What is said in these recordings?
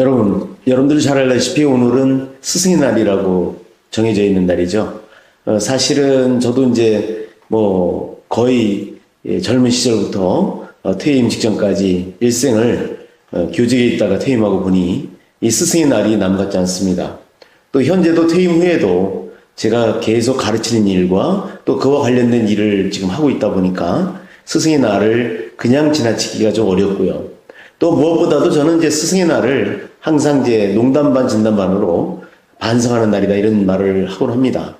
여러분, 여러분들 잘 알다시피 오늘은 스승의 날이라고 정해져 있는 날이죠. 어, 사실은 저도 이제 뭐 거의 예, 젊은 시절부터 어, 퇴임 직전까지 일생을 어, 교직에 있다가 퇴임하고 보니 이 스승의 날이 남 같지 않습니다. 또 현재도 퇴임 후에도 제가 계속 가르치는 일과 또 그와 관련된 일을 지금 하고 있다 보니까 스승의 날을 그냥 지나치기가 좀 어렵고요. 또 무엇보다도 저는 이제 스승의 날을 항상 이제 농담 반 진담 반으로 반성하는 날이다 이런 말을 하곤 합니다.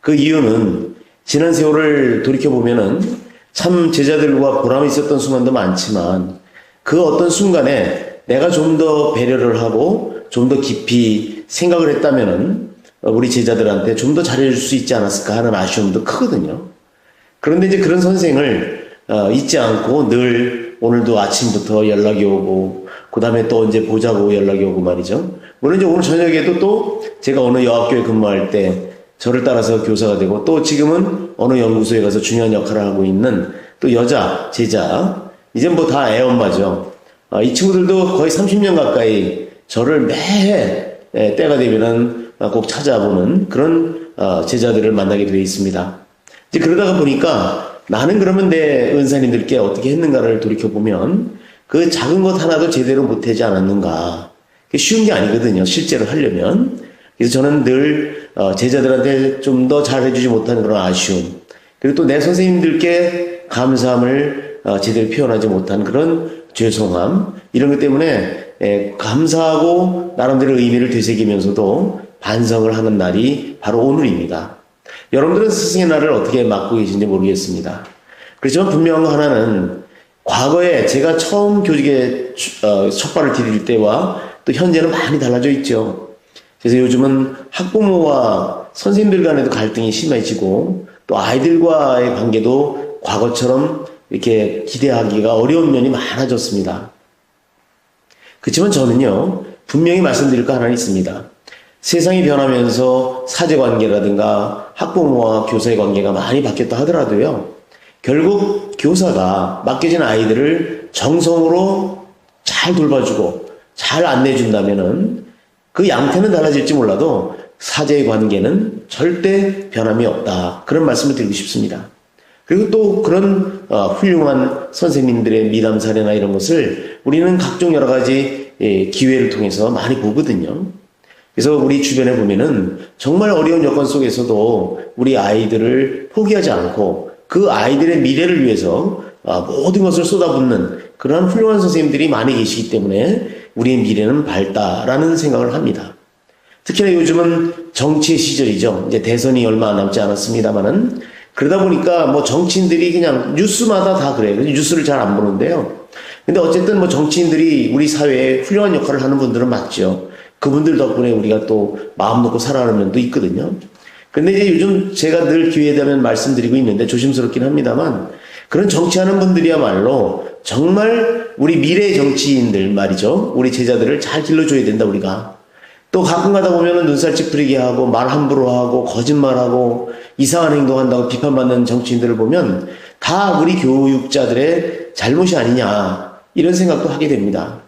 그 이유는 지난 세월을 돌이켜 보면은 참 제자들과 보람이 있었던 순간도 많지만 그 어떤 순간에 내가 좀 더 배려를 하고 좀 더 깊이 생각을 했다면은 우리 제자들한테 좀 더 잘해줄 수 있지 않았을까 하는 아쉬움도 크거든요. 그런데 이제 그런 선생을 어, 잊지 않고 늘 오늘도 아침부터 연락이 오고 그 다음에 또 언제 보자고 연락이 오고 말이죠. 물론 이제 오늘 저녁에도 또 제가 어느 여학교에 근무할 때 저를 따라서 교사가 되고 또 지금은 어느 연구소에 가서 중요한 역할을 하고 있는 또 여자 제자 이제 뭐 다 애엄마죠. 아, 이 친구들도 거의 30년 가까이 저를 매해 에, 때가 되면은 꼭 찾아보는 그런 어, 제자들을 만나게 되어 있습니다. 이제 그러다가 보니까 나는 그러면 내 은사님들께 어떻게 했는가를 돌이켜 보면 그 작은 것 하나도 제대로 못하지 않았는가. 쉬운 게 아니거든요. 실제로 하려면. 그래서 저는 늘 어, 제자들한테 좀 더 잘해주지 못하는 그런 아쉬움. 그리고 또 내 선생님들께 감사함을 어, 제대로 표현하지 못한 그런 죄송함. 이런 것 때문에 에, 감사하고 나름대로 의미를 되새기면서도 반성을 하는 날이 바로 오늘입니다. 여러분들은 스승의 날을 어떻게 맞고 계신지 모르겠습니다. 그렇지만 분명 하나는 과거에 제가 처음 교직에 어, 첫발을 디딜 때와 또 현재는 많이 달라져 있죠. 그래서 요즘은 학부모와 선생님들 간에도 갈등이 심해지고 또 아이들과의 관계도 과거처럼 이렇게 기대하기가 어려운 면이 많아졌습니다. 그렇지만 저는요, 분명히 말씀드릴 거 하나 있습니다. 세상이 변하면서 사제 관계라든가 학부모와 교사의 관계가 많이 바뀌었다 하더라도요, 결국 교사가 맡겨진 아이들을 정성으로 잘 돌봐주고 잘 안내해준다면은 그 양태는 달라질지 몰라도 사제의 관계는 절대 변함이 없다. 그런 말씀을 드리고 싶습니다. 그리고 또 그런 어, 훌륭한 선생님들의 미담 사례나 이런 것을 우리는 각종 여러 가지 예, 기회를 통해서 많이 보거든요. 그래서 우리 주변에 보면은 정말 어려운 여건 속에서도 우리 아이들을 포기하지 않고 그 아이들의 미래를 위해서 어, 모든 것을 쏟아붓는 그런 훌륭한 선생님들이 많이 계시기 때문에 우리의 미래는 밝다라는 생각을 합니다. 특히나 요즘은 정치의 시절이죠. 이제 대선이 얼마 남지 않았습니다만은 그러다 보니까 뭐 정치인들이 그냥 뉴스마다 다 그래요. 뉴스를 잘 안 보는데요. 근데 어쨌든 뭐 정치인들이 우리 사회에 훌륭한 역할을 하는 분들은 맞죠. 그분들 덕분에 우리가 또 마음 놓고 살아가는 면도 있거든요. 근데 이제 요즘 제가 늘 기회에 되면 말씀드리고 있는데 조심스럽긴 합니다만 그런 정치하는 분들이야말로 정말 우리 미래 정치인들 말이죠. 우리 제자들을 잘 길러줘야 된다 우리가. 또 가끔 가다 보면은 눈살 찌푸리게 하고 말 함부로 하고 거짓말하고 이상한 행동한다고 비판받는 정치인들을 보면 다 우리 교육자들의 잘못이 아니냐 이런 생각도 하게 됩니다.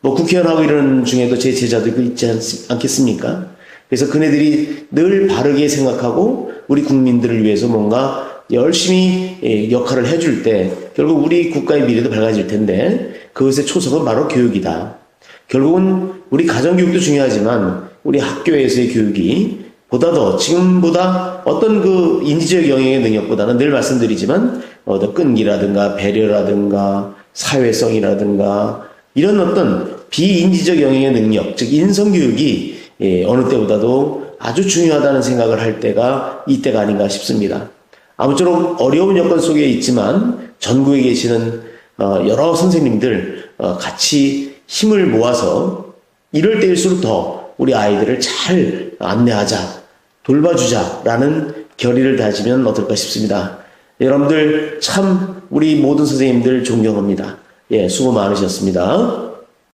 뭐 국회의원하고 이런 중에도 제 제자들도 있지 않, 않겠습니까? 그래서 그네들이 늘 바르게 생각하고 우리 국민들을 위해서 뭔가 열심히 예, 역할을 해줄 때 결국 우리 국가의 미래도 밝아질 텐데 그것의 초석은 바로 교육이다. 결국은 우리 가정교육도 중요하지만 우리 학교에서의 교육이 보다 더 지금보다 어떤 그 인지적 영역의 능력보다는 늘 말씀드리지만 어, 끈기라든가 배려라든가 사회성이라든가 이런 어떤 비인지적 영역의 능력 즉 인성 교육이 예, 어느 때보다도 아주 중요하다는 생각을 할 때가 이때가 아닌가 싶습니다. 아무쪼록 어려운 여건 속에 있지만 전국에 계시는 어, 여러 선생님들 어, 같이 힘을 모아서 이럴 때일수록 더 우리 아이들을 잘 안내하자, 돌봐주자라는 결의를 다지면 어떨까 싶습니다. 여러분들 참 우리 모든 선생님들 존경합니다. 예, 수고 많으셨습니다.